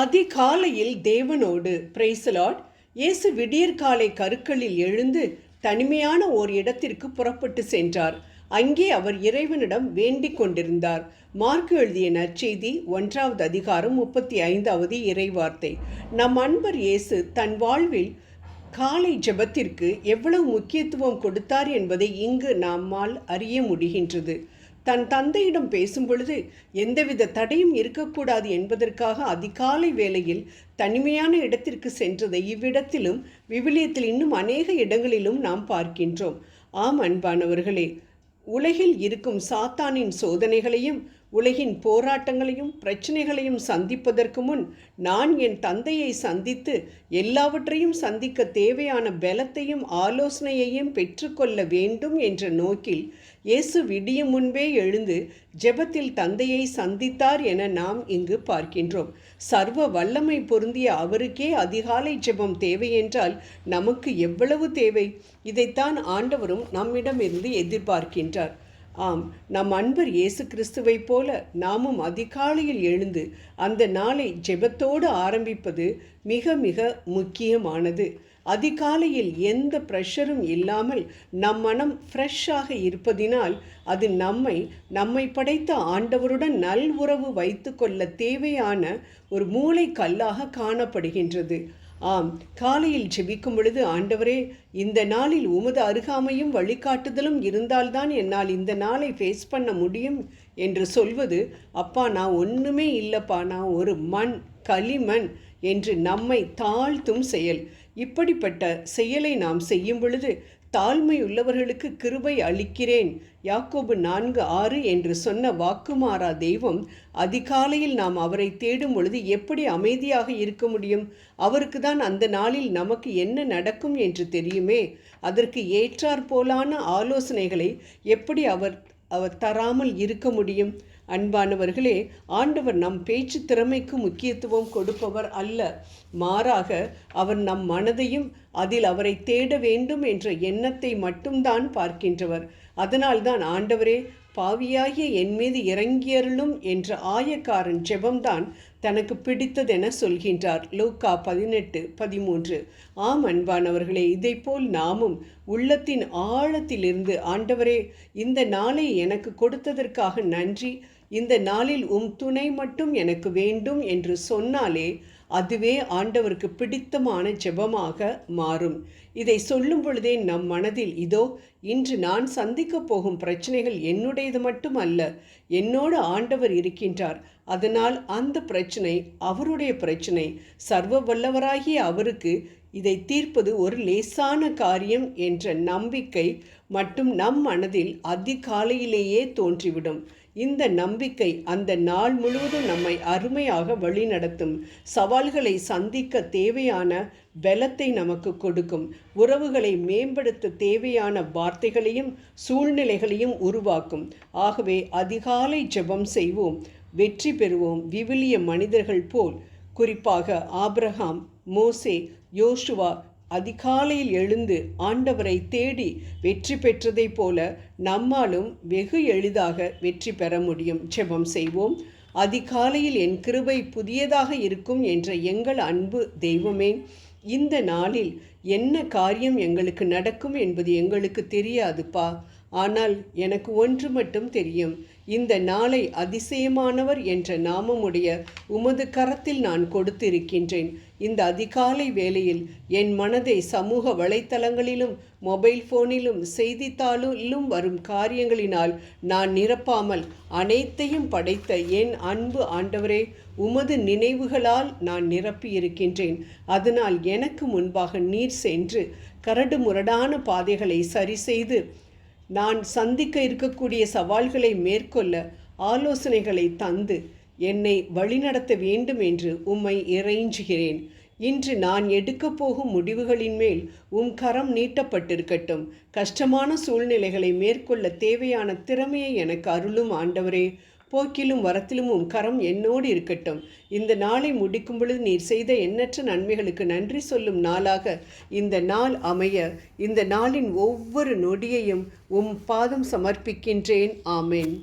அதிகாலையில் தேவனோடு பிரைசலாட் இயேசு விடியற்காலை கருக்களில் எழுந்து தனிமையான ஓர் இடத்திற்கு புறப்பட்டு சென்றார். அங்கே அவர் இறைவனிடம் வேண்டிக் கொண்டிருந்தார். மார்க் எழுதிய நற்செய்தி ஒன்றாவது அதிகாரம் முப்பத்தி ஐந்தாவது இறைவார்த்தை. நம் அன்பர் இயேசு தன் வாழ்வில் காலை ஜெபத்திற்கு எவ்வளவு முக்கியத்துவம் கொடுத்தார் என்பதை இங்கு நம்மால் அறிய முடிகின்றது. தன் தந்தையிடம் பேசும் பொழுது எந்தவித தடையும் இருக்கக்கூடாது என்பதற்காக அதிகாலை வேளையில் தனிமையான இடத்திற்கு சென்றதை இவ்விடத்திலும் விவிலியத்தில் இன்னும் அநேக இடங்களிலும் நாம் பார்க்கின்றோம். ஆம் அன்பானவர்களே உலகில் இருக்கும் சாத்தானின் சோதனைகளையும் உலகின் போராட்டங்களையும் பிரச்சனைகளையும் சந்திப்பதற்கு முன் நான் என் தந்தையை சந்தித்து எல்லாவற்றையும் சந்திக்க தேவையான பலத்தையும் ஆலோசனையையும் பெற்றுக்கொள்ள வேண்டும் என்ற நோக்கில் இயேசு விடிய முன்பே எழுந்து ஜெபத்தில் தந்தையை சந்தித்தார் என நாம் இங்கு பார்க்கின்றோம். சர்வ வல்லமை பொருந்திய அவருக்கே அதிகாலை ஜெபம் தேவை என்றால் நமக்கு எவ்வளவு தேவை? இதைத்தான் ஆண்டவரும் நம்மிடமிருந்து எதிர்பார்க்கின்றார். ஆம் நம் அன்பர் இயேசு கிறிஸ்துவைப் போல நாமும் அதிகாலையில் எழுந்து அந்த நாளை ஜெபத்தோடு ஆரம்பிப்பது மிக மிக முக்கியமானது. அதிகாலையில் எந்த ப்ரெஷரும் இல்லாமல் நம் மனம் ஃப்ரெஷ்ஷாக இருப்பதினால் அது நம்மை நம்மை படைத்த ஆண்டவருடன் நல் உறவு வைத்து கொள்ள தேவையான ஒரு மூளை கல்லாக காணப்படுகின்றது. ஆம் காலையில் ஜெபிக்கும் பொழுது ஆண்டவரே இந்த நாளில் உமது அருகாமையும் வழிகாட்டுதலும் இருந்தால்தான் என்னால் இந்த நாளை ஃபேஸ் பண்ண முடியும் என்று சொல்வது அப்பா நான் ஒன்றுமே இல்லைப்பா நான் ஒரு மண் களிமண் என்று நம்மை தாழ்த்தும் செயல். இப்படிப்பட்ட செயலை நாம் செய்யும் பொழுது தாழ்மை உள்ளவர்களுக்கு கிருபை அளிக்கிறேன். யாக்கோபு நான்கு ஆறு என்று சொன்ன வாக்குமாறா தெய்வம் அதிகாலையில் நாம் அவரை தேடும் பொழுது எப்படி அமைதியாக இருக்க முடியும்? அவருக்கு தான் அந்த நாளில் நமக்கு என்ன நடக்கும் என்று தெரியுமே? அதற்கு ஏற்றாற்போலான ஆலோசனைகளை எப்படி அவர் அவர் தராமல் இருக்க முடியும்? அன்பானவர்களே ஆண்டவர் நம் பேச்சு திறமைக்கு முக்கியத்துவம் கொடுப்பவர் அல்ல. மாறாக அவர் நம் மனதையும் அதில் அவரை தேட வேண்டும் என்ற எண்ணத்தை மட்டும்தான் பார்க்கின்றவர். அதனால்தான் ஆண்டவரே பாவியாகிய என் மீது இறங்கியருளும் என்ற ஆயக்காரன் ஜெபம்தான் தனக்கு பிடித்ததென சொல்கின்றார். லூக்கா பதினெட்டு பதிமூன்று. ஆம் அன்பானவர்களே இதைப்போல் நாமும் உள்ளத்தின் ஆழத்திலிருந்து ஆண்டவரே இந்த நாளை எனக்கு கொடுத்ததற்காக நன்றி இந்த நாளில் உம் துணை மட்டும் எனக்கு வேண்டும் என்று சொன்னாலே அதுவே ஆண்டவருக்கு பிடித்தமான ஜெபமாக மாறும். இதை சொல்லும் பொழுதே நம் மனதில் இதோ இன்று நான் சந்திக்கப் போகும் பிரச்சனைகள் என்னுடையது மட்டும் அல்ல என்னோடு ஆண்டவர் இருக்கின்றார். அதனால் அந்த பிரச்சனை அவருடைய பிரச்சனை சர்வ வல்லவராகிய அவருக்கு இதை தீர்ப்பது ஒரு லேசான காரியம் என்ற நம்பிக்கை மட்டும் நம் மனதில் அதிகாலையிலேயே தோன்றிவிடும். இந்த நம்பிக்கை அந்த நாள் முழுவதும் நம்மை அருமையாக வழிநடத்தும். சவால்களை சந்திக்க தேவையான பலத்தை நமக்கு கொடுக்கும். உறவுகளை மேம்படுத்த தேவையான வார்த்தைகளையும் சூழ்நிலைகளையும் உருவாக்கும். ஆகவே அதிகாலை ஜெபம் செய்வோம். வெற்றி பெறுவோம். விவிலிய மனிதர்கள் போல். குறிப்பாக ஆப்ரஹாம் மோசே யோசுவா அதிகாலையில் எழுந்து ஆண்டவரை தேடி வெற்றி பெற்றதைப் போல நம்மாலும் வெகு எளிதாக வெற்றி பெற முடியும். ஜெபம் செய்வோம். அதிகாலையில் என் கிருபை புதியதாக இருக்கும் என்ற எங்கள் அன்பு தெய்வமே இந்த நாளில் என்ன காரியம் எங்களுக்கு நடக்கும் என்பது எங்களுக்கு தெரியாதுப்பா. ஆனால் எனக்கு ஒன்று மட்டும் தெரியும். இந்த நாளை அதிசயமானவர் என்ற நாமமுடைய உமது கரத்தில் நான் கொடுத்திருக்கின்றேன். இந்த அதிகாலை வேளையில் என் மனதை சமூக வலைத்தளங்களிலும் மொபைல் ஃபோனிலும் செய்தித்தாளிலும் வரும் காரியங்களினால் நான் நிரப்பாமல் அனைத்தையும் படைத்த என் அன்பு ஆண்டவரே உமது நினைவுகளால் நான் நிரப்பியிருக்கின்றேன். அதனால் எனக்கு முன்பாக நீர் சென்று கரடு முரடான பாதைகளை சரி செய்து நான் சந்திக்க இருக்கக்கூடிய சவால்களை மேற்கொள்ள ஆலோசனைகளை தந்து என்னை வழிநடத்த வேண்டும் என்று உம்மை இறைஞ்சுகிறேன். இன்று நான் எடுக்கப் போகும் முடிவுகளின் மேல் உம் கரம் நீட்டப்பட்டிருக்கட்டும். கஷ்டமான சூழ்நிலைகளை மேற்கொள்ள தேவையான திறமையை எனக்கு அருளும் ஆண்டவரே. போக்கிலும் வரத்திலும் உம் கரம் என்னோடு இருக்கட்டும். இந்த நாளை முடிக்கும் பொழுது நீர் செய்த எண்ணற்ற நன்மைகளுக்கு நன்றி சொல்லும் நாளாக இந்த நாள் அமைய இந்த நாளின் ஒவ்வொரு நொடியையும் உம் பாதம் சமர்ப்பிக்கின்றேன். ஆமேன்.